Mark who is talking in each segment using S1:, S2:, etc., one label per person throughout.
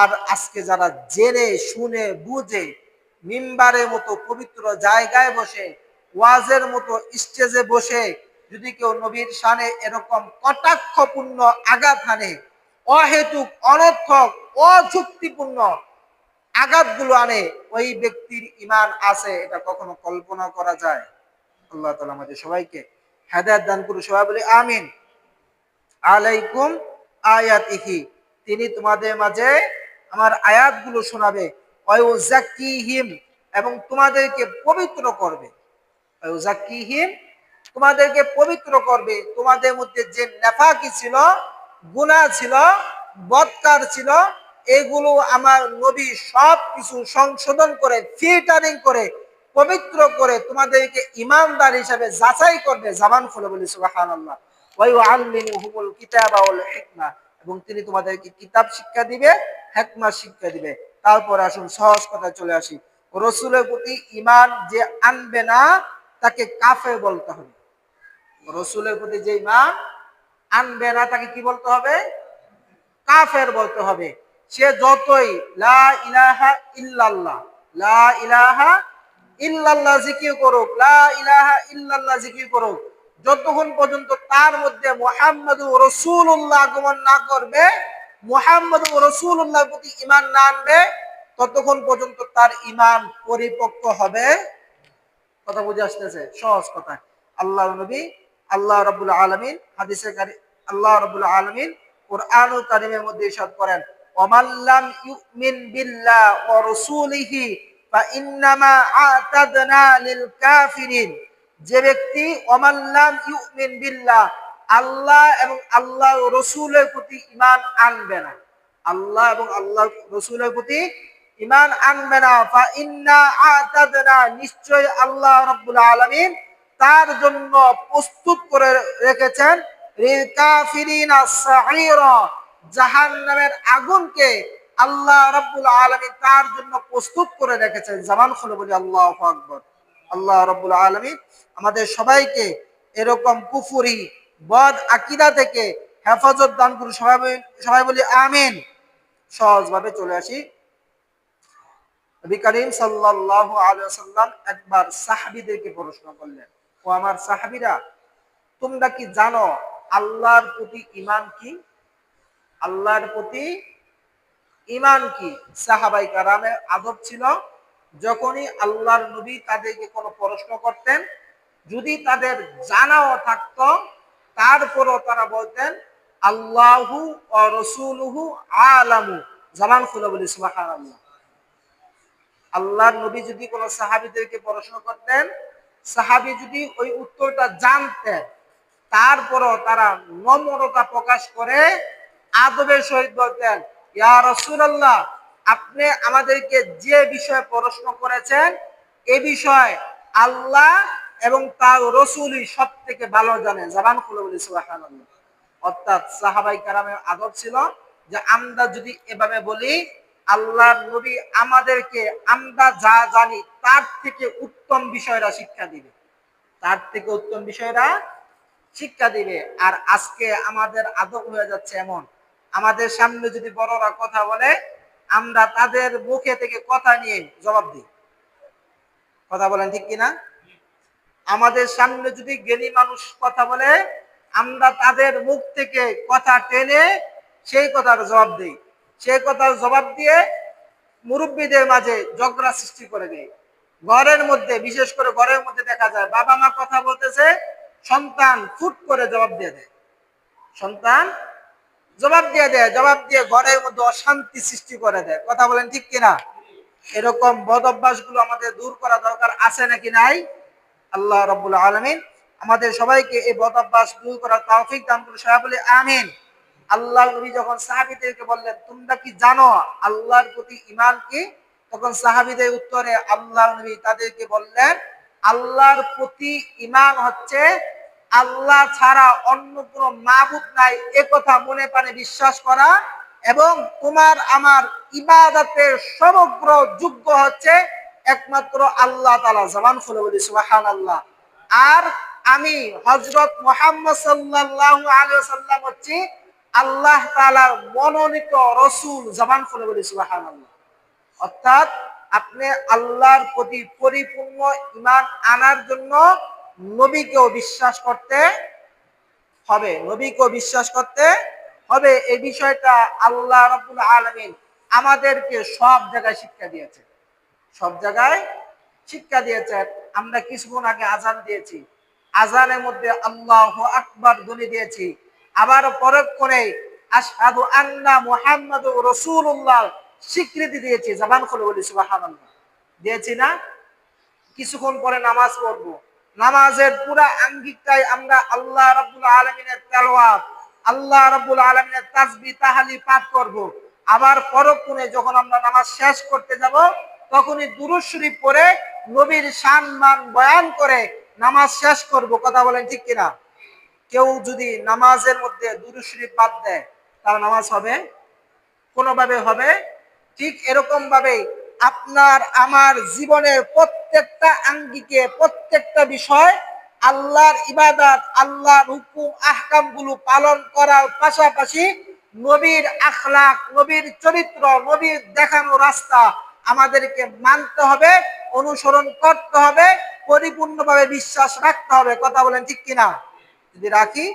S1: আর আজকে যারা জেনে, শুনে, বুঝে, মিম্বারের মতো পবিত্র জায়গায় বসে, ওয়াজের মতো স্টেজে বসে, যদি কেউ নবীর সানে এরকম কটাক্ষপূর্ণ আঘাত হানে, অহেতুক, অনর্থক, অযুক্তিপূর্ণ আঘাতগুলো আনে, ওই ব্যক্তির ইমান আছে, এটা কখনো কল্পনা করা যায়। আল্লাহ তালা আমাদের সবাইকে হেদায়ত দান করুন সবাই বলি আমিন। আলাইকুম আয়াত ইহি তিনি তোমাদের মাঝে আমার আয়াতগুলো শোনাবে। অয়ুজাকিহিম এবং তোমাদেরকে পবিত্র করবে। অয়ুজাকিহিম তোমাদেরকে পবিত্র করবে। তোমাদের মধ্যে যে নেফাকি ছিল, গুনাহ ছিল, বৎকার ছিল, এগুলো আমার নবী সব কিছু সংশোধন করে, ফিল্টারিং করে, পবিত্র করে তোমাদেরকে ইমানদার হিসাবে যাচাই করবে। জামান খুলে বলি, সুবহানাল্লাহ। ওয়াই আল্লিমুহুমুল কিতাবা ওয়াল হিকমা। এবং তিনি তোমাদেরকে কিতাব শিক্ষা দিবে, হেকমা শিক্ষা দিবে। তারপর আসুন, সহজ কথা চলে আসি। রসুলের প্রতি ইমান যে আনবে না, তাকে কাফের বলতে হবে। রসুলের প্রতি যে ইমান আনবে না, তাকে কি বলতে হবে? কাফের বলতে হবে। সে যতই লা ইলাহা ইল্লাল্লাহ, লা ইলাহা ইল্লাল্লাহ জিকির করুক, লা ইলাহা ইল্লাল্লাহ জিকির করুক যতক্ষণ পর্যন্ত তার মধ্যে মোহাম্মদ রসুল্লাহ আগমন না করবে মোহাম্মদ রসুল্লাহর প্রতি ইমান না আনবে, ততক্ষণ পর্যন্ত তার ইমান পরিপক্ক হবে। কথা বুঝে আসতেছে? সহজ কথা। আল্লাহ নবী, আল্লাহ রবুল আলমিন হাদিসে আল্লাহ রবুল আলমিন কোরআন কারিমের মধ্যে ইরশাদ করেন ওমাল্লাম ইউমিন বিল্লাহ ওয়া রাসূলিহি ফা ইন্নামা আতাদনা লিল কাফিরিন। যে ব্যক্তি ওমাল্লাম ইউমিন বিল্লাহ আল্লাহ এবং আল্লাহ রসুলের প্রতি ইমান আনবে না। আল্লাহ এবং আল্লাহ রসুলের প্রতি ইমান আনবে না। ফা ইন্না নিশ্চয় আল্লাহ রাব্বুল আলামিন তার জন্য প্রস্তুত করে রেখেছেন কাফিরিনা জাহান্নামের আগুনকে আল্লাহ রাব্বুল আলামিন তার জন্য প্রস্তুত করে রেখেছেন। জামান খুলে বলি, আল্লাহু আকবার আল্লাহ রাব্বুল আলামিন আমাদের সবাইকে এরকম কুফুরি, বদ আকিদা থেকে হেফাজত দান করুন। সবাই সবাই বলি আমিন। সহজভাবে চলে আসি। করিম একবার সাহাবীদেরকে প্রশ্ন করলেন, ও আমার সাহাবীরা, তোমরা কি জানো আল্লাহর প্রতি ঈমান কি? আল্লাহর প্রতি ঈমান কি? সাহাবাই কারামের আদব ছিল যখনই আল্লাহর নবী তাদেরকে কোনো প্রশ্ন করতেন, যদি তাদের জানাও থাকতো, তারপরও তারা বলতেন, আল্লাহু ও রসুলহু আলামু। জামান খুলে বলি আল্লাহর নবী যদি কোনো সাহাবিদেরকে প্রশ্ন করতেন, সাহাবি যদি ওই উত্তরটা জানতেন, তারপরও তারা নম্রতা প্রকাশ করে আদবের সহিত বলতেন, ইয়া রসুল্লাহ আপনি আমাদেরকে যে বিষয়ে প্রশ্ন করেছেন, এ বিষয় আল্লাহ এবং তার রসুলই সব থেকে ভালো জানে জাবান খুলে বলি অর্থাৎ সাহাবাই কারামের আদব ছিল যে আমরা যদি এভাবে বলি আল্লাহ নবী আমাদেরকে আমরা যা জানি তার থেকে উত্তম বিষয়রা শিক্ষা দিবে। তার থেকে উত্তম বিষয়রা শিক্ষা দিবে। আর আজকে আমাদের আদব হয়ে যাচ্ছে এমন। আমাদের সামনে যদি বড়রা কথা বলে আমরা তাদের মুখে থেকে কথা নিয়ে জবাব দিই। কথা বলেন ঠিক কিনা? আমাদের সামনে যদি জ্ঞানী মানুষ কথা বলে, আমরা তাদের মুখ থেকে কথা টেনে সেই কথার জবাব দিই। সেই কথার জবাব দিয়ে মুরব্বীদের মাঝে ঝগড়া সৃষ্টি করে দেয় ঘরের মধ্যে, বিশেষ করে ঘরের মধ্যে দেখা যায় বাবা মা কথা বলতেছে, সন্তান ফুট করে জবাব দিয়ে দেয়। সন্তান জবাব দিয়ে দেয়, জবাব দিয়ে ঘরের মধ্যে অশান্তি সৃষ্টি করে দেয়। কথা বলেন ঠিক কিনা? এরকম বদ অভ্যাসগুলো আমাদের দূর করা দরকার আছে নাকি নাই? আল্লাহ রব্বুল আলমিন আমাদের সবাইকে এই বদ অভ্যাস দূর করার তৌফিক দান করে সবাই বলে, আমিন। আল্লাহ নবী যখন সাহাবিদেরকে বললেন, তোমরা কি জানো আল্লাহর প্রতি ইমান কি? তখন সাহাবিদের উত্তরে আল্লাহ নবী তাদেরকে বললেন, আল্লাহর প্রতি ইমান হচ্ছে আল্লাহ ছাড়া অন্য কোনো মাবুদ নাই কথা মনে প্রাণে বিশ্বাস করা। এবং তোমার আমার ইবাদতের সমগ্র যোগ্য হচ্ছে একমাত্র আল্লাহ তালা জবান খুলে বলি সুবাহান আল্লাহ আর আমি হজরত মোহাম্মদ সাল্লাহ আলিয়া সাল্লাম হচ্ছি আল্লাহ তাআলার মনোনীত রসুল। জবান খুলে বলি, সুবহানাল্লাহ। অর্থাৎ আপনি আল্লাহর প্রতি পরিপূর্ণ ইমান আনার জন্য নবীকেও বিশ্বাস করতে হবে, নবীকেও বিশ্বাস করতে হবে। এই বিষয়টা আল্লাহ রাব্বুল আলামিন আমাদেরকে সব জায়গায় শিক্ষা দিয়েছে। সব জায়গায় শিক্ষা দিয়েছেন আমরা কিছুক্ষণ আগে আজান দিয়েছি। আজানের মধ্যে আল্লাহ আকবার ধ্বনি দিয়েছি। আবার পরক্ষণে আশহাদু আন্না মুহাম্মাদুর রাসূলুল্লাহ স্বীকৃতি দিয়েছি। জবান খুলে বলি, সুবহানাল্লাহ। দিয়েছি না? কিছুক্ষণ পরে নামাজ পড়ব। নামাজের পুরা আঙ্গিকটাই আমরা আল্লাহ রাব্বুল আলামিনের তেলাওয়াত, আল্লাহ রাব্বুল আলামিনের তাসবিহ তাহালি পাঠ করব। আবার পরক্ষণে যখন আমরা নামাজ শেষ করতে যাব, তখনই দুরূদ শরীফ পড়ে নবীর শান মান বয়ান করে নামাজ শেষ করব। কথা বলেন ঠিক কিনা? কেউ যদি নামাজের মধ্যে দুরূদ শরীফ বাদ দেয়, তার নামাজ হবে? কোনোভাবে হবে? ঠিক এরকম ভাবে আপনার, আমার জীবনের প্রত্যেকটা আঙ্গিকে, প্রত্যেকটা বিষয় আল্লাহর ইবাদত, আল্লাহর হুকুম আহকামগুলো পালন করার পাশাপাশি নবীর আখলাক নবীর চরিত্র, নবীর দেখানো রাস্তা আমাদেরকে মানতে হবে, অনুসরণ করতে হবে, পরিপূর্ণভাবে বিশ্বাস রাখতে হবে। কথা বলেন ঠিক কিনা? যদি রাখি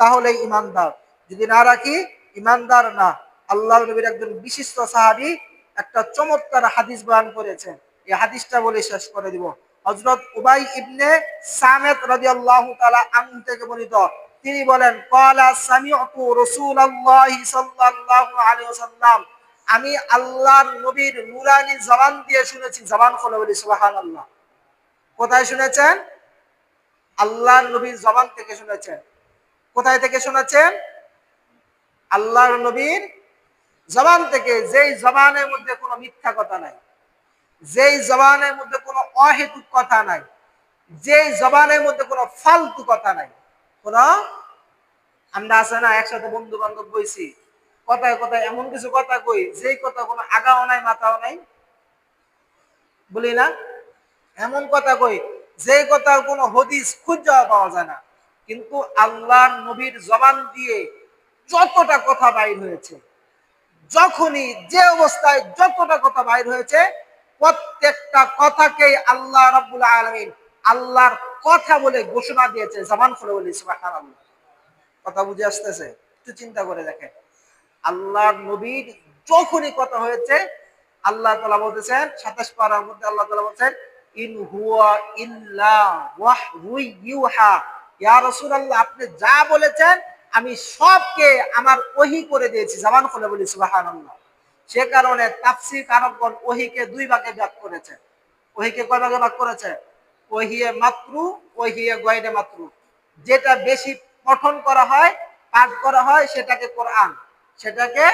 S1: তাহলে ইমানদার। যদি না রাখি, ইমানদার না। আল্লাহ নবীর একজন বিশিষ্ট সাহাবি একটা চমৎকার হাদিস বয়ান করেছেন। এই হাদিসটা বলে শেষ করে দিব। হযরত উবাই ইবনে সামেত রাদিয়াল্লাহু তাআলা আনহু থেকে বর্ণিত। তিনি বলেন, ক্বালা সামি'তু রাসূলুল্লাহি সাল্লাল্লাহু আলাইহি ওয়াসাল্লাম। আমি আল্লাহর নবীর নুরানি জবান দিয়ে শুনেছি, জবান খুলে বলি, সুবহানাল্লাহ। কোথায় শুনেছেন? আল্লাহর নবীর জবান থেকে শুনেছেন। কোথায় থেকে শুনেছেন? আল্লাহর নবীর জবান থেকে, যেই জবানের মধ্যে কোনো মিথ্যা কথা নাই। যেই জবানের মধ্যে কোনো অহেতুক কথা নাই, যেই জবানের মধ্যে কোনো ফালতু কথা নাই, কোন আমরা আছে না, একসাথে বন্ধু বান্ধব বইছি, কথায় কথায় এমন কিছু কথা কই, যেই কথা কোনো আগাও নাই, মাথাও নাই? বলি না? এমন কথা কই, যেই কথার কোনো হদিস খুঁজে পাওয়া যায় না। কিন্তু আল্লাহ নবীর জবান দিয়ে যতটা কথা বাইর হয়েছে, যখনই যে অবস্থায় যতটা কথা বাইর হয়েছে প্রত্যেকটা কথাকেই আল্লাহ রাব্বুল আলামিন আল্লাহর কথা বলে ঘোষণা দিয়েছে জামান খুলে বলি কথা বুঝে আসতেছে? একটু চিন্তা করে দেখেন। আল্লাহর নবীর যখনই কথা হয়েছে, আল্লাহ তালা বলতেছেন 27 পারার মধ্যে আল্লাহ তালা বলছেন, ইন হুয়া ইল্লা ওয়াহয়ু ইউহা। ইয়া রাসূলুল্লাহ, আপনি যা বলেছেন, আমি সবকে আমার ওহি করে দিয়েছি। জামান খুলে বলি, সুবহানাল্লাহ। সে কারণে তাপসি কারকগণ ওহিকে দুই ভাগে ভাগ করেছে। ওহিকে কয় ভাগে ভাগ করেছে? ওহিয়ে মাত্রু, ওহিয়ে গয়রে মাত্রু। যেটা বেশি পঠন করা হয়, পাঠ করা হয়, সেটাকে কোরআন। সেটাকে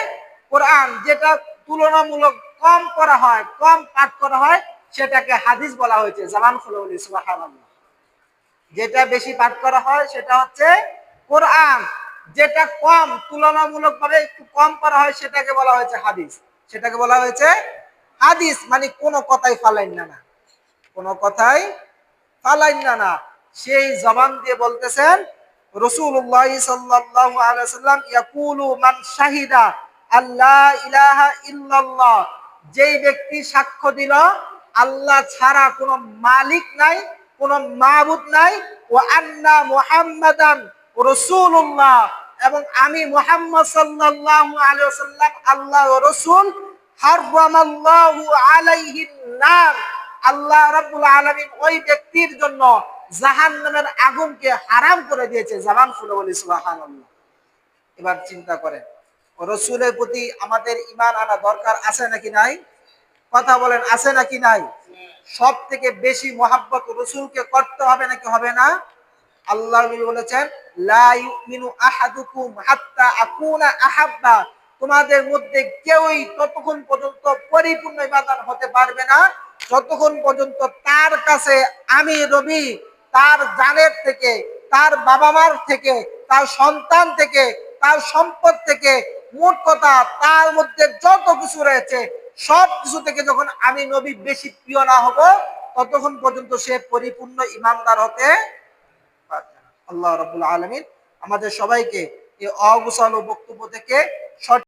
S1: কোরআন যেটা তুলনামূলক কম করা হয়, কম পাঠ করা হয়, সেটাকে হাদিস বলা হয়েছে বলি, সুবহানাল্লাহ। যেটা বেশি পাঠ করা হয়, সেটা হচ্ছে কোরআন। যেটা কম তুলনামূলক ভাবে একটু কম করা হয়, সেটাকে বলা হয়েছে হাদিস। সেটাকে বলা হয়েছে হাদিস মানে কোনো কথাই ফালাইন না না। কোনো কথাই ফালাইন না না। সেই জবান দিয়ে বলতেছেন রসুল্লাহ সাল্লাল্লাহু আলাইহি সাল্লাম ইয়াকুলু মান শাহিদা আল্লাহ ইলাহা ইল্লাল্লাহ। যেই ব্যক্তি সাক্ষ্য দিল, আল্লাহ ছাড়া কোনো মালিক নাই, কোনো মাবুদ নাই। ও আন্না মুহাম্মাদান রসুল্লাহ এবং আমি মুহাম্মদ সাল্লাল্লাহু আলাইহি ওয়াসাল্লাম, আল্লাহ রসুল, হাররামাল্লাহু আলাইহি নার। আল্লাহ রাব্বুল আলামিন ওই ব্যক্তির জন্য জাহান্নামের আগুনকে হারাম করে দিয়েছে জামান খুলে বলি, সুবহানাল্লাহ। এবার চিন্তা করেন রসুলের প্রতি আমাদের ইমান আনা দরকার আছে নাকি নাই? কথা বলেন, আছে নাকি নাই? সব থেকে বেশি মোহাব্বত রসুলকে করতে হবে নাকি হবে না? আল্লাহ নবী বলেছেন, লা ইউমিনু আহাদুকুম হাত্তা আকুনা আহাব্বা তোমাদের মধ্যে কেউই ততক্ষণ পর্যন্ত পরিপূর্ণ ইবাদত হতে পারবে না যতক্ষণ পর্যন্ত তার কাছে আমি রবি, তার জানের থেকে, তার বাবা মার থেকে, তার সন্তান থেকে, তার সম্পদ থেকে, মোট কথা তার মধ্যে যত কিছু রয়েছে, সব কিছু থেকে যখন আমি নবী বেশি প্রিয় না হব, ততক্ষণ পর্যন্ত সে পরিপূর্ণ ইমানদার হতে। আল্লাহ রবুল আলমিন আমাদের সবাইকে এই ও বক্তব্য থেকে